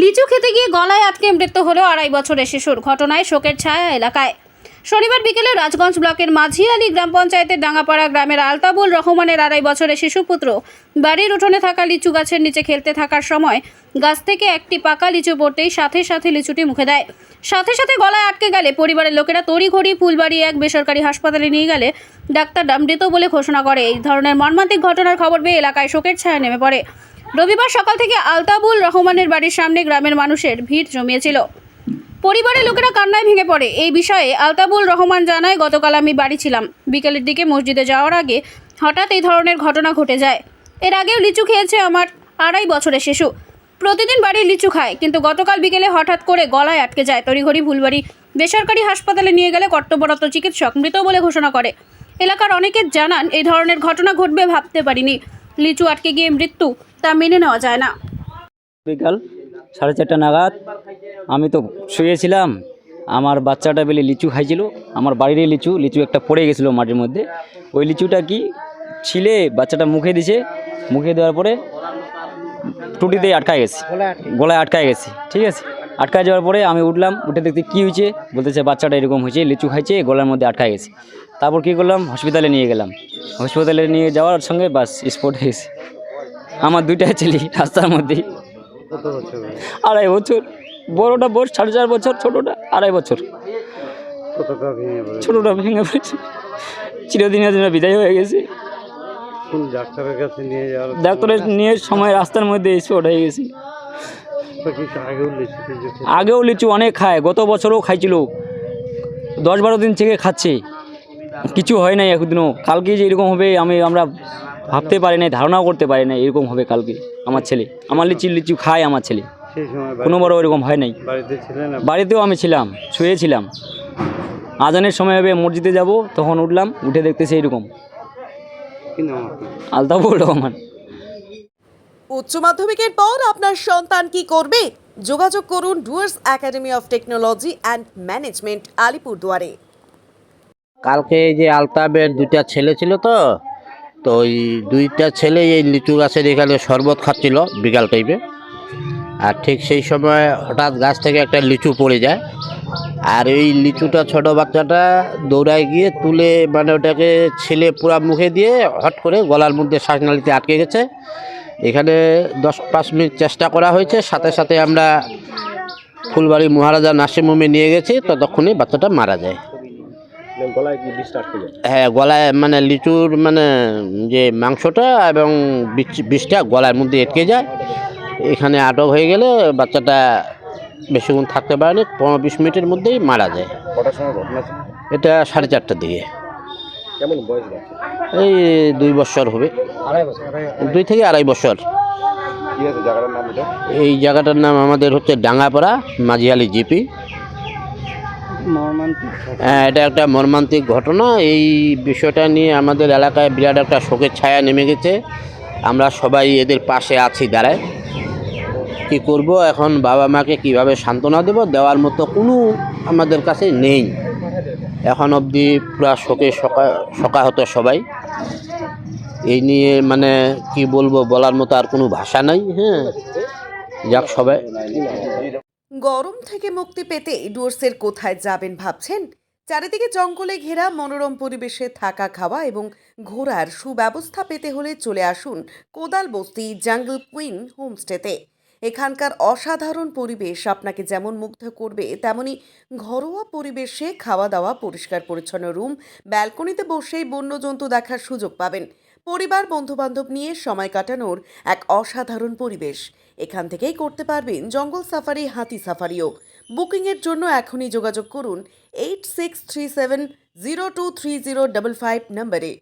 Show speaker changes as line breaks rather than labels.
লিচু খেতে গিয়ে গলায় আটকে মৃত্যু হলো আড়াই বছরের শিশুর ঘটনায় শোকের ছায়া এলাকায়। শনিবার বিকেলে রাজগঞ্জ ব্লকের মাঝিয়ালি গ্রাম পঞ্চায়েতের ডাঙ্গাপাড়া গ্রামের আলতাবুল রহমানের আড়াই বছরের শিশুপুত্র বাড়ির উঠোনে থাকা লিচু গাছের নিচে খেলতে থাকার সময় গাছ থেকে একটি পাকা লিচু পড়তেই সাথে সাথে লিচুটি মুখে দেয়। সাথে সাথে গলায় আটকে গেলে পরিবারের লোকেরা তড়িঘড়ি ফুলবাড়ি এক বেসরকারি হাসপাতালে নিয়ে গেলে ডাক্তার মৃত বলে ঘোষণা করে। এই ধরনের মর্মান্তিক ঘটনার খবর পেয়ে এলাকায় শোকের ছায়া নেমে পড়ে। রবিবার সকাল থেকে আলতাবুল রহমানের বাড়ির সামনে গ্রামের মানুষের ভিড় জমিয়েছিল। পরিবারের লোকেরা কান্নায় ভেঙে পড়ে। এই বিষয়ে আলতাবুল রহমান জানায়, গতকাল আমি বাড়ি ছিলাম। বিকেলের দিকে মসজিদে যাওয়ার আগে হঠাৎ এই ধরনের ঘটনা ঘটে যায়। এর আগেও লিচু খেয়েছে আমার আড়াই বছরের শিশু। প্রতিদিন বাড়ির লিচু খায়, কিন্তু গতকাল বিকেলে হঠাৎ করে গলায় আটকে যায়। তড়িঘড়ি ভুলবাড়ি বেসরকারি হাসপাতালে নিয়ে গেলে কর্তব্যরত চিকিৎসক মৃত বলে ঘোষণা করে। এলাকার অনেকে জানান, এই ধরনের ঘটনা ঘটবে ভাবতে পারিনি। লিচু আটকে গিয়ে মৃত্যু, তা মেনে নেওয়া যায় না।
বিকাল সাড়ে চারটা নাগাদ আমি তো শুয়েছিলাম। আমার বাচ্চাটা বেলে লিচু খাইছিল। আমার বাড়িরই লিচু লিচু একটা পড়ে গেছিল মাটির মধ্যে। ওই লিচুটা কি ছিলে, বাচ্চাটা মুখে দিছে। মুখে দেওয়ার পরে টুটিতে আটকায় গেছে। গলায় আটকায় গেছে, ঠিক আছে? আটকায় যাওয়ার পরে আমি উঠলাম, উঠে দেখতে কী হয়েছে? বলতেছে, বাচ্চাটা এরকম হয়েছে, লিচু খাইছে, গলার মধ্যে আটকায় গেছে। তারপর কী করলাম? হসপিটালে নিয়ে গেলাম। হসপিটালে নিয়ে যাওয়ার সঙ্গে বাস স্পট হয়ে গেছে আমার দুইটা ছেলে রাস্তার
বয়স?
আড়াই বছর। বড়টা বয়স সাড়ে চার বছর ছোটোটা আড়াই বছর। ছোটোটা ভেঙে পড়েছে। চিরদিনের জন্য বিদায় হয়ে গেছে।
ডাক্তারের কাছে নিয়ে যাওয়ার
ডাক্তারের নিয়ে সময় রাস্তার মধ্যে স্পট হয়ে গেছে।
আগেও লিচু
অনেক খায় গত বছরও খাইছিল। দশ বারো দিন থেকে খাচ্ছে। কিছু হয় নাই একদিনও কালকে যে এরকম হবে আমি আমরা ভাবতে পারি নাই ধারণাও করতে পারি না এরকম হবে কালকে আমার ছেলে। আমার লিচু লিচু খায় আমার ছেলে।
কোনো সময় বাড়ি-
এরকম হয় নাই।
বাড়িতে ছিলেন না
বাড়িতেও আমি ছিলাম শুয়েছিলাম। আজানের সময় হবে মসজিদে যাব তখন উঠলাম উঠে দেখতেছি এরকম? আলতাফুর রহমান।
উচ্চ মাধ্যমিকের পর আপনার সন্তান কি করবে? যোগাযোগ করুন Dooars academy of technology and management আলিপুরদুয়ারে।
কালকে এই যে আলতাবের দুইটা ছেলে ছিল তো তো ওই দুইটা ছেলে এই লিচু গাছের এখানে শরবত খাচ্ছিল বিকাল টাইমে। আর ঠিক সেই সময় হঠাৎ গাছ থেকে একটা লিচু পড়ে যায়। আর এই লিচুটা ছোট বাচ্চাটা দৌড়ায় গিয়ে তুলে মানে ওটাকে ছেলে পুরা মুখে দিয়ে হট করে গলার মধ্যে শ্বাসনালীতে আটকে গেছে। এখানে দশ পাঁচ মিনিট চেষ্টা করা হয়েছে, সাথে সাথে আমরা ফুলবাড়ি মহারাজা নার্সিং হোমে নিয়ে গেছি, ততক্ষণে বাচ্চাটা মারা যায়। হ্যাঁ গলায় মানে লিচুর মানে যে মাংসটা এবং বিষটা গলার মধ্যে এটকে যায়। এখানে আটক হয়ে গেলে বাচ্চাটা বেশিক্ষণ থাকতে পারে না পনেরো বিশ মিনিটের মধ্যেই মারা যায়।
কটার সময় ঘটনা
এটা সাড়ে চারটার দিকে।
কেমন বয়স
এই দুই বছর হবে। দুই থেকে আড়াই বছর।
কি আছে জায়গাটার নাম এটা
এই জায়গাটার নাম আমাদের হচ্ছে ডাঙ্গাপাড়া মাঝিয়ালি জিপি। এটা একটা মর্মান্তিক ঘটনা। এই বিষয়টা নিয়ে আমাদের এলাকায় বিরাট একটা শোকের ছায়া নেমে গেছে। আমরা সবাই এদের পাশে আছি, দাঁড়ায়। কি করব এখন? বাবা মাকে কীভাবে সান্ত্বনা দেব? দেওয়ার মতো কোনো আমাদের কাছে নেই। এখন অবধি পুরা শোকে সকা সকাহত সবাই। এই নিয়ে মানে কি বলব, বলার মতো আর কোনো ভাষা নাই হ্যাঁ। যাক সবাই।
গরম থেকে মুক্তি পেতে ডুয়ার্সের কোথায় যাবেন ভাবছেন? চারিদিকে জঙ্গলে ঘেরা, মনোরম পরিবেশে থাকা খাওয়া এবং ঘোরার সুব্যবস্থা পেতে হলে চলে আসুন কোদাল বস্তি জাঙ্গল কুইন হোমস্টেতে। এখানকার অসাধারণ পরিবেশ আপনাকে যেমন মুগ্ধ করবে, তেমনি ঘরোয়া পরিবেশে খাওয়া দাওয়া, পরিষ্কার পরিচ্ছন্ন রুম, ব্যালকনিতে বসেই বন্যজন্তু দেখার সুযোগ পাবেন। পরিবার, বন্ধুবান্ধব নিয়ে সময় কাটানোর এক অসাধারণ পরিবেশ। এখান থেকেই করতে পারবেন জঙ্গল সাফারি, হাতি সাফারিও। বুকিংয়ের জন্য এখনই যোগাযোগ করুন eight six three seven zero two three zero double five নম্বরে।